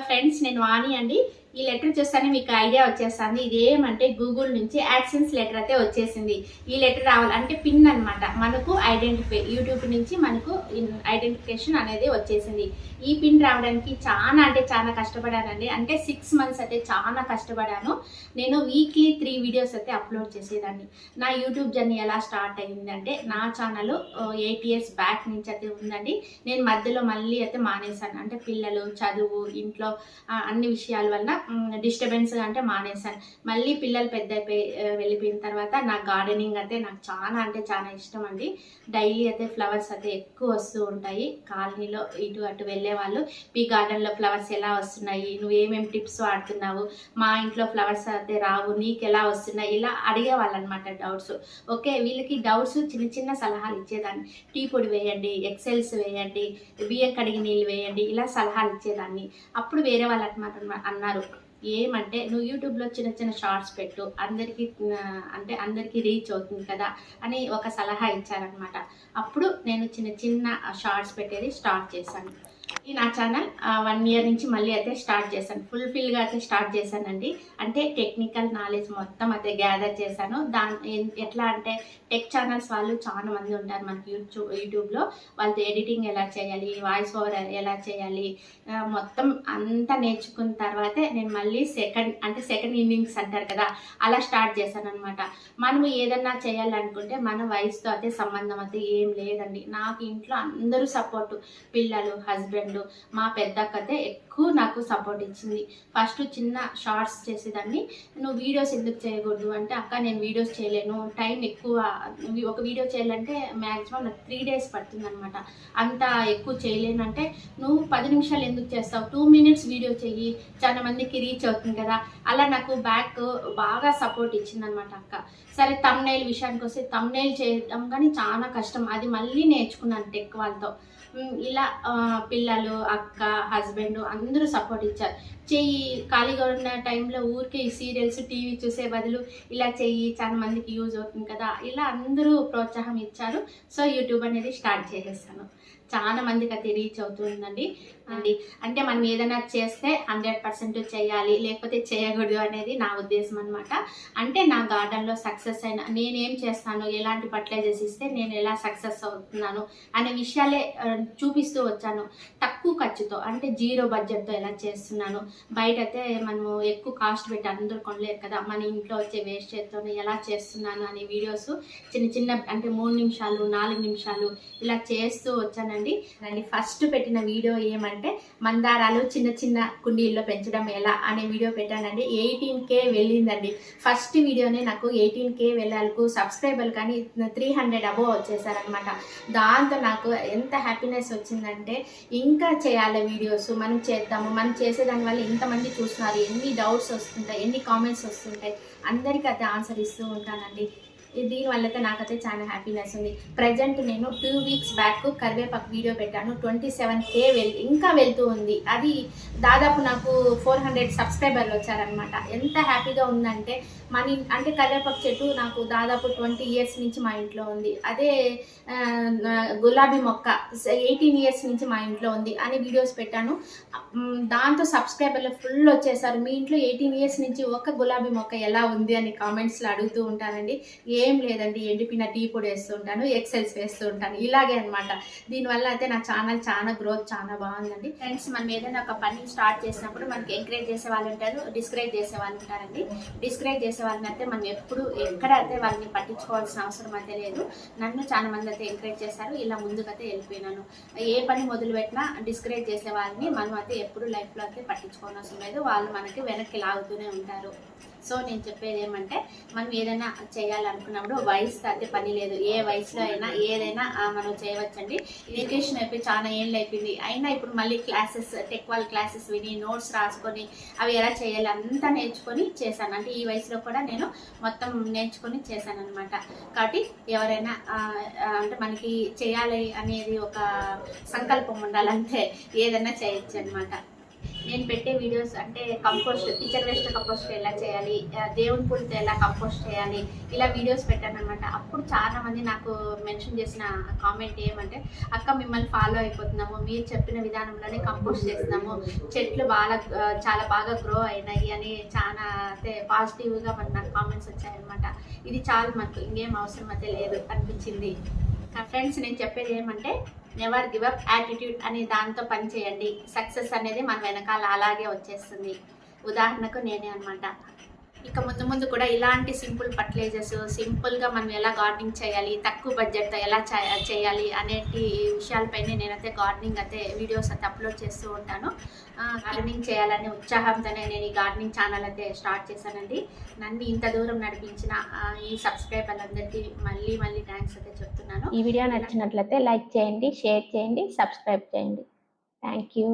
Friends నేను వాణి అండి. ఈ లెటర్ చూస్తానే మీకు ఐడియా వచ్చేస్తుంది. ఇది ఏమంటే గూగుల్ నుంచి యాక్సెన్స్ లెటర్ అయితే వచ్చేసింది. ఈ లెటర్ రావాలి అంటే పిన్ అనమాట మనకు ఐడెంటిఫై యూట్యూబ్ నుంచి మనకు ఐడెంటిఫికేషన్ అనేది వచ్చేసింది. ఈ పిన్ రావడానికి చాలా అంటే చాలా కష్టపడానండి. అంటే సిక్స్ మంత్స్ అయితే చాలా కష్టపడాను. నేను వీక్లీ త్రీ వీడియోస్ అయితే అప్లోడ్ చేసేదాన్ని. నా యూట్యూబ్ జర్నీ ఎలా స్టార్ట్ అయ్యిందంటే నా ఛానల్ ఎయిట్ ఇయర్స్ బ్యాక్ నుంచి అయితే ఉందండి. నేను మధ్యలో మళ్ళీ అయితే మానేశాను. అంటే పిల్లలు చదువు ఇంట్లో అన్ని విషయాల వల్ల డిస్టర్బెన్స్ అంటే మానేశాను. మళ్ళీ పిల్లలు పెద్ద అయిపోయి వెళ్ళిపోయిన తర్వాత నాకు గార్డెనింగ్ అయితే నాకు చాలా అంటే చాలా ఇష్టం అండి. డైలీ అయితే ఫ్లవర్స్ అయితే ఎక్కువ వస్తూ ఉంటాయి. కాలనీలో ఇటు అటు వెళ్ళే వాళ్ళు మీ గార్డెన్లో ఫ్లవర్స్ ఎలా వస్తున్నాయి? నువ్వు ఏమేమి టిప్స్ వాడుతున్నావు? మా ఇంట్లో ఫ్లవర్స్ అయితే రావు నీకు ఎలా వస్తున్నాయి? ఇలా అడిగేవాళ్ళు అనమాట డౌట్స్ ఓకే వీళ్ళకి డౌట్స్ చిన్న చిన్న సలహాలు ఇచ్చేదాన్ని. టీ పొడి వేయండి ఎక్సెల్స్ వేయండి బియ్యం కడిగి నీళ్ళు వేయండి ఇలా సలహాలు ఇచ్చేదాన్ని. అప్పుడు వేరే వాళ్ళు అనమాట అన్నారు. ఏమంటే నువ్వు యూట్యూబ్లో చిన్న చిన్న షార్ట్స్ పెట్టు అందరికీ అంటే అందరికీ రీచ్ అవుతుంది కదా అని ఒక సలహా ఇచ్చారనమాట అప్పుడు నేను చిన్న చిన్న షార్ట్స్ పెట్టేది స్టార్ట్ చేశాను. ఈ నా ఛానల్ వన్ ఇయర్ నుంచి మళ్ళీ అయితే స్టార్ట్ చేశాను. ఫుల్ఫిల్గా అయితే స్టార్ట్ చేశానండి. అంటే టెక్నికల్ నాలెడ్జ్ మొత్తం అయితే గ్యాదర్ చేశాను. దాని ఎట్లా అంటే టెక్ ఛానల్స్ వాళ్ళు చాలా మంది ఉంటారు మనకి యూట్యూబ్ యూట్యూబ్లో వాళ్ళతో ఎడిటింగ్ ఎలా చేయాలి వాయిస్ ఓవర్ ఎలా చేయాలి మొత్తం అంతా నేర్చుకున్న తర్వాతే నేను మళ్ళీ సెకండ్ అంటే సెకండ్ ఇన్నింగ్స్ అంటారు కదా అలా స్టార్ట్ చేశాను అనమాట మనము ఏదన్నా చేయాలనుకుంటే మన వయసుతో అయితే సంబంధం అయితే ఏం లేదండి. నాకు ఇంట్లో అందరూ సపోర్టు పిల్లలు హస్బెండ్ మా పెద్దక్క అయితే ఎక్కువ నాకు సపోర్ట్ ఇచ్చింది. ఫస్ట్ చిన్న షార్ట్స్ చేసేదాన్ని. నువ్వు వీడియోస్ ఎందుకు చేయకూడదు? అంటే అక్క నేను వీడియోస్ చేయలేను. టైం ఎక్కువ ఒక వీడియో చేయాలంటే మ్యాక్సిమం నాకు త్రీ డేస్ పడుతుంది అనమాట అంత ఎక్కువ చేయలేనంటే నువ్వు పది నిమిషాలు ఎందుకు చేస్తావు? టూ మినిట్స్ వీడియో చెయ్యి. చాలా మందికి రీచ్ అవుతుంది కదా. అలా నాకు బ్యాక్ బాగా సపోర్ట్ ఇచ్చిందనమాట అక్క. సరే తమ్నైల్ విషయానికి వస్తే తమ్నైల్ చేయడం కానీ చాలా కష్టం. అది మళ్ళీ నేర్చుకున్నాను టెక్ వాళ్ళతో. ఇలా పిల్లలు అక్క హస్బెండ్ అందరూ సపోర్ట్ ఇచ్చారు. చెయ్యి ఖాళీగా ఉన్న టైంలో ఊరికే ఈ సీరియల్స్ టీవీ చూసే బదులు ఇలా చెయ్యి చాలా మందికి యూజ్ అవుతుంది కదా ఇలా అందరూ ప్రోత్సాహం ఇచ్చారు. సో యూట్యూబ్ అనేది స్టార్ట్ చేసేస్తాను చాలా మందికి అది రీచ్ అవుతుందండి. అండి అంటే మనం ఏదైనా చేస్తే హండ్రెడ్ పర్సెంట్ చేయాలి లేకపోతే చేయకూడదు అనేది నా ఉద్దేశం అనమాట అంటే నా గార్డెన్లో సక్సెస్ అయిన నేనేం చేస్తాను ఎలాంటి ఫర్టిలైజర్స్ ఇస్తే నేను ఎలా సక్సెస్ అవుతున్నాను అనే విషయాలే చూపిస్తూ వచ్చాను. తక్కువ ఖర్చుతో అంటే జీరో బడ్జెట్తో ఎలా చేస్తున్నాను? బయట అయితే మనము ఎక్కువ కాస్ట్ పెట్టి అందరూ కొనలేరు కదా. మన ఇంట్లో వచ్చే వేస్టేజ్తో ఎలా చేస్తున్నాను అనే వీడియోస్ చిన్న చిన్న అంటే మూడు నిమిషాలు నాలుగు నిమిషాలు ఇలా చేస్తూ వచ్చానండి. అండి ఫస్ట్ పెట్టిన వీడియో ఏమంటే మందారాలు చిన్న చిన్న కుండీల్లో పెంచడం ఎలా అనే వీడియో పెట్టానండి. Eighteen K వెళ్ళిందండి. ఫస్ట్ వీడియోనే నాకు ఎయిటీన్ కే వెళ్ళాలకు సబ్స్క్రైబర్లు కానీ త్రీ హండ్రెడ్ అబోవ్ వచ్చేసారనమాట దాంతో నాకు ఎంత హ్యాపీనెస్ వచ్చిందంటే ఇంకా చేయాలి వీడియోస్ మనం చేద్దాము. మనం చేసేదాని వల్ల ఇంతమంది చూస్తున్నారు. ఎన్ని డౌట్స్ వస్తుంటాయి ఎన్ని కామెంట్స్ వస్తుంటాయి. అందరికీ అయితే ఆన్సర్ ఇస్తూ ఉంటానండి. దీనివల్ల అయితే నాకైతే చాలా హ్యాపీనెస్ ఉంది. ప్రజెంట్ నేను టూ వీక్స్ బ్యాక్ కరివేపాకు వీడియో పెట్టాను. ట్వంటీ సెవెన్ కే వెళ్ ఇంకా వెళ్తూ ఉంది. అది దాదాపు నాకు ఫోర్ హండ్రెడ్ సబ్స్క్రైబర్లు వచ్చారనమాట ఎంత హ్యాపీగా ఉందంటే మన అంటే కరివేపాకు చెట్టు నాకు దాదాపు ట్వంటీ ఇయర్స్ నుంచి మా ఇంట్లో ఉంది. అదే గులాబీ మొక్క ఎయిటీన్ ఇయర్స్ నుంచి మా ఇంట్లో ఉంది అని వీడియోస్ పెట్టాను. దాంతో సబ్స్క్రైబర్లు ఫుల్ వచ్చేసారు. మీ ఇంట్లో ఎయిటీన్ ఇయర్స్ నుంచి ఒక గులాబీ మొక్క ఎలా ఉంది అని కామెంట్స్లో అడుగుతూ ఉంటానండి ఏ ఏం లేదండి ఎండిపోయిన టీ పొడి వేస్తుంటాను ఎక్సైజ్ వేస్తూ ఉంటాను ఇలాగే అనమాట దీనివల్ల అయితే నా ఛానల్ చాలా గ్రోత్ చాలా బాగుందండి. ఫ్రెండ్స్ మనం ఏదైనా ఒక పని స్టార్ట్ చేసినప్పుడు మనకి ఎంకరేజ్ చేసే వాళ్ళు ఉంటారు డిస్కరేజ్ చేసే వాళ్ళు ఉంటారండి. డిస్కరేజ్ చేసే వాళ్ళని అయితే మనం ఎప్పుడు ఎక్కడ అయితే వాళ్ళని పట్టించుకోవాల్సిన అవసరం అయితే లేదు. నన్ను చాలా మంది అయితే ఎంకరేజ్ చేశారు ఇలా ముందుకైతే వెళ్ళిపోయినాను. ఏ పని మొదలు పెట్టినా డిస్కరేజ్ చేసే వాళ్ళని మనం అయితే ఎప్పుడు లైఫ్లో అయితే పట్టించుకోవాల్సిన లేదు. వాళ్ళు మనకి వెనక్కి లాగుతూనే ఉంటారు. సో నేను చెప్పేది ఏమంటే మనం ఏదైనా చేయాలనుకున్నప్పుడు వయసు అయితే పని లేదు. ఏ వయసులో అయినా ఏదైనా మనం చేయవచ్చండి. ఎడ్యుకేషన్ అయిపోయి చాలా ఏళ్ళు అయిపోయింది అయినా ఇప్పుడు మళ్ళీ క్లాసెస్ టెక్వాల్ క్లాసెస్ విని నోట్స్ రాసుకొని అవి ఎలా చేయాలి అంతా నేర్చుకొని చేశాను. అంటే ఈ వయసులో కూడా నేను మొత్తం నేర్చుకొని చేశాను అనమాట కాబట్టి ఎవరైనా అంటే మనకి చేయాలి అనేది ఒక సంకల్పం ఉండాలంటే ఏదైనా చేయొచ్చు అనమాట నేను పెట్టే వీడియోస్ అంటే కంపోస్ట్ కిచెన్ వేస్ట్ కంపోస్ట్ ఎలా చేయాలి దేవుని పూలతో ఎలా కంపోస్ట్ చేయాలి ఇలా వీడియోస్ పెట్టాను అనమాట అప్పుడు చాలా మంది నాకు మెన్షన్ చేసిన కామెంట్ ఏమంటే అక్క మిమ్మల్ని ఫాలో అయిపోతున్నాము. మీరు చెప్పిన విధానంలోనే కంపోస్ట్ చేస్తున్నాము. చెట్లు బాగా చాలా బాగా గ్రో అయినాయి అని చాలా అయితే పాజిటివ్గా మనకు నాకు కామెంట్స్ వచ్చాయన్నమాట. ఇది చాలు మనకు ఇంకేం అవసరం అయితే లేదు అనిపించింది. ఫ్రెండ్స్ నేను చెప్పేది ఏమంటే నెవర్ గివ్ అప్ యాటిట్యూడ్ అనే దాంతో పని చేయండి. సక్సెస్ అనేది మన వెనకాల అలాగే వచ్చేస్తుంది. ఉదాహరణకు నేనే అనమాట ఇక ముందు ముందు కూడా ఇలాంటి సింపుల్ ఫర్టిలైజర్స్ సింపుల్గా మనం ఎలా గార్డెనింగ్ చేయాలి తక్కువ బడ్జెట్తో ఎలా చేయాలి అనేటి విషయాలపైనే నేనైతే గార్డెనింగ్ అయితే వీడియోస్ అయితే అప్లోడ్ చేస్తూ ఉంటాను. గార్డెనింగ్ చేయాలనే ఉత్సాహంతోనే నేను ఈ గార్డెనింగ్ ఛానల్ అయితే స్టార్ట్ చేశానండి. నన్ను ఇంత దూరం నడిపించిన ఈ సబ్స్క్రైబర్లందరికీ మళ్ళీ మళ్ళీ థ్యాంక్స్ అయితే చెప్తున్నాను. ఈ వీడియో నచ్చినట్లయితే లైక్ చేయండి షేర్ చేయండి సబ్స్క్రైబ్ చేయండి. Thank you.